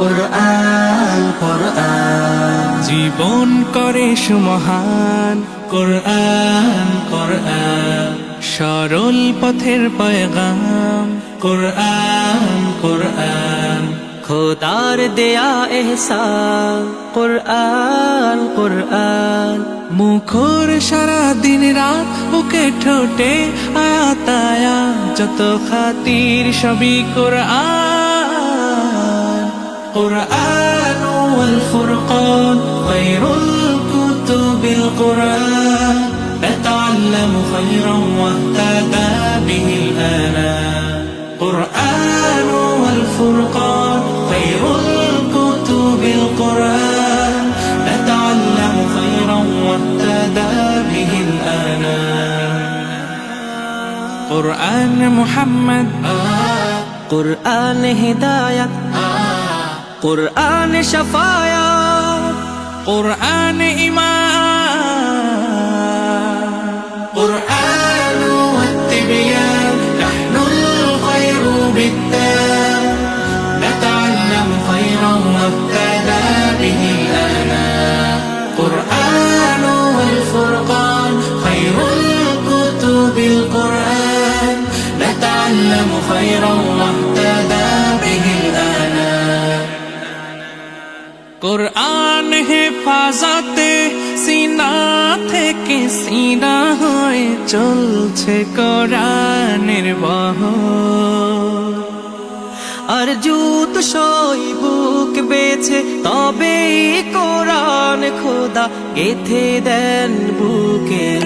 কোরআন কোরআন। জীবন করে সুমহান কোরআন কোরআন। সরল পথের পয়গাম কোরআন কোরআন। খোদার দেয়া এহসান কোরআন কোরআন। মুখর সারা দিন রাত বুকে ঠোঁটে আয়াতায়া যত খাতির সবই কোরআন। القرآن والفرقان خير الكتب القرآن. نتعلم خيرا واهتدى به الآلام. قرآن والفرقان خير الكتب القرآن. نتعلم خيرا واهتدى به الآلام. قرآن محمد آه. قرآن هداية آه. قرآن شفايا قرآن إيمان. قرآن والتبيان نحن الخير بالتام نتعلم خيرا وابتدى به الآن. قرآن والفرقان خير الكتب القرآن. نتعلم خيرا واهتدى কোরআন হেফাজতে সিনা থেকে সিনা হয়ে চলছে কোরআনের বহ আর জুত সই বুক বেছে তবে কোরআন খোদা গেথে দেন ভেতর